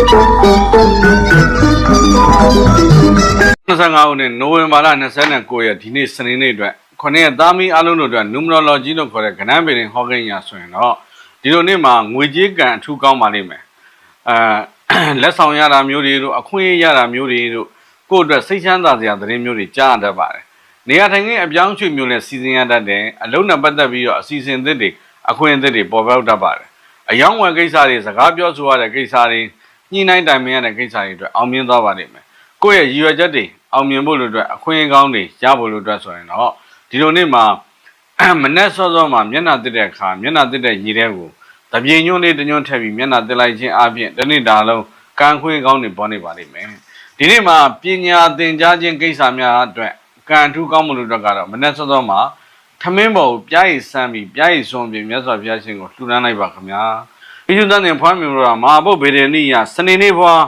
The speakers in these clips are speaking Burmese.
25ရက်နေ့နိုဝင်ဘာလ29ရက်ဒီနေ့စနေနေ့အတွက်ခொနည်းသားမီးအလုံးတို့အတွက် numerology လို့ခေါ်တဲ့ကဏ္ဍပင်ဟောကိန်းညာဆိုရင်တော့ဒီလိုနေ့မှာငွေကြေးကံအထူးကောင်းပါလိမ့်မယ်အဲလက်ဆောင်ရတာမျိုးတွေတို့အခွင့်အရေးရတာမျိုးတွေတို့ကိုယ့်အတွက်စိတ်ချမ်းသာစရာသတင်းမျိုးတွေကြားရတတ်ပါတယ်နေရာထိုင်ခင်းအပြောင်းအရွှေ့မျိုးနဲ့စီစဉ်ရတတ်တယ်အလုံးနဲ့ပတ်သက်ပြီးတော့အစီအစဉ်သစ်တွေအခွင့်အသစ်တွေပေါ်ပေါက်တတ်ပါတယ်အယောင်းဝယ်ကိစ္စတွေစကားပြောဆိုရတဲ့ကိစ္စတွေ ညှိနှိုင်းတိုင်ပင်ရတဲ့ကိစ္စတွေအတွက်အောင်မြင်သွားပါလိမ့်မယ်ကိုယ့်ရဲ့ရည်ရွယ်ချက်တွေအောင်မြင်ဖို့လို့အတွက်အခွင့်အကောင်းတွေရဖို့လို့အတွက်ဆိုရင်တော့ဒီလိုနေ့မှာမနဲ့စောစောမှာမျက်နှာတက်တဲ့အခါမျက်နှာတက်တဲ့ရည်တဲ့ကိုတပြေညွန့်လေးတညွန့်ထည့်ပြီးမျက်နှာတက်လိုက်ခြင်းအပြင်တစ်နေ့တာလုံးကံခွင့်ကောင်းတွေပေါ်နေပါလိမ့်မယ်ဒီနေ့မှာပညာသင်ကြားခြင်းကိစ္စများအတွက်ကံအထူးကောင်းမှုလို့အတွက်ကတော့မနဲ့စောစောမှာထမင်းပေါ်ကိုပြားရည်ဆန်းပြီးပြားရည်စွန်ပြီးမြတ်စွာဘုရားရှင်ကိုလှူဒန်းလိုက်ပါခင်ဗျာ ဣဇုတန်တင်ဖွားမြင်လို့မဟာဘုတ်ဗေဒနိယစနေနေ့ဘွား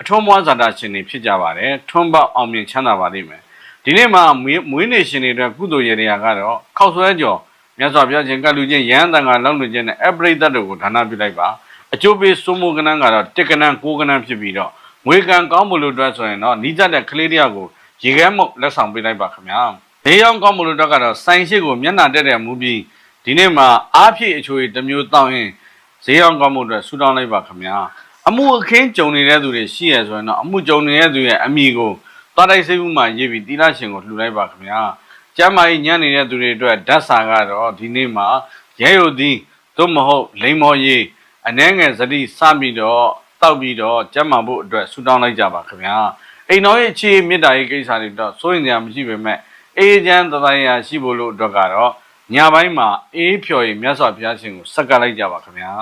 အထွန်းမွားဇာတာရှင်တွေဖြစ်ကြပါတယ်ထွန်းပေါက်အောင်မြင်ချမ်းသာပါလိမ့်မယ်ဒီနေ့မှာမွေးမွေးနေ့ရှင်တွေအတွက်ကုသိုလ်ရေရာကတော့ခောက်ဆွဲကြော်မြတ်စွာဘုရားရှင်ကလူချင်းရဟန်းတန်ကလောက်လူချင်းနဲ့အပရိသတ်တို့ကိုဒါနပြုလိုက်ပါအကျိုးပေးစိုးမိုးကနန်းကတော့တက်ကနန်းကိုကနန်းဖြစ်ပြီးတော့ငွေကံကောင်းမှုလို့အတွက်ဆိုရင်တော့နီးစပ်တဲ့ကလေးတယောက်ကိုရေခဲမုတ်လက်ဆောင်ပေးလိုက်ပါခင်ဗျာဒေးရောက်ကောင်းမှုလို့အတွက်ကတော့စိုင်းရှိကိုမျက်နှာတက်တဲ့မူပြီးဒီနေ့မှာအားဖြည့်အချိုးတစ်မျိုးတောင်းရင် ဈေးရောက်ကောင်းမှုအတွက်ဆူတောင်းလိုက်ပါခင်ဗျာအမှုအခင်းကြုံနေတဲ့သူတွေရှိရဆိုရင်တော့အမှုကြုံနေတဲ့သူရဲ့အမိကိုသွားတိုက်စိတ်မှုမှရေးပြီးတိလရှင်ကိုလှူလိုက်ပါခင်ဗျာကျမ်းမာရေးညံ့နေတဲ့သူတွေအတွက်ဓာတ်စာကတော့ဒီနေ့မှာရဲယိုသည်သို့မဟုတ်လိမ္မော်ရေးအနှဲငယ်စတိစပြီးတော့တောက်ပြီးတော့ကျမ်းမာဖို့အတွက်ဆူတောင်းလိုက်ကြပါခင်ဗျာအိမ်တော်ရဲ့အခြေမေတ္တာရေးကိစ္စတွေတော့စိုးရင်ကြမရှိပေမဲ့အေးချမ်းသတိုင်းရာရှိဖို့လို့အတွက်ကတော့ ညပိုင်းမှာအေးဖြော်ရင်မြတ်စွာဘုရားရှင်ကိုဆက်ကပ်လိုက်ကြပါခင်ဗျာ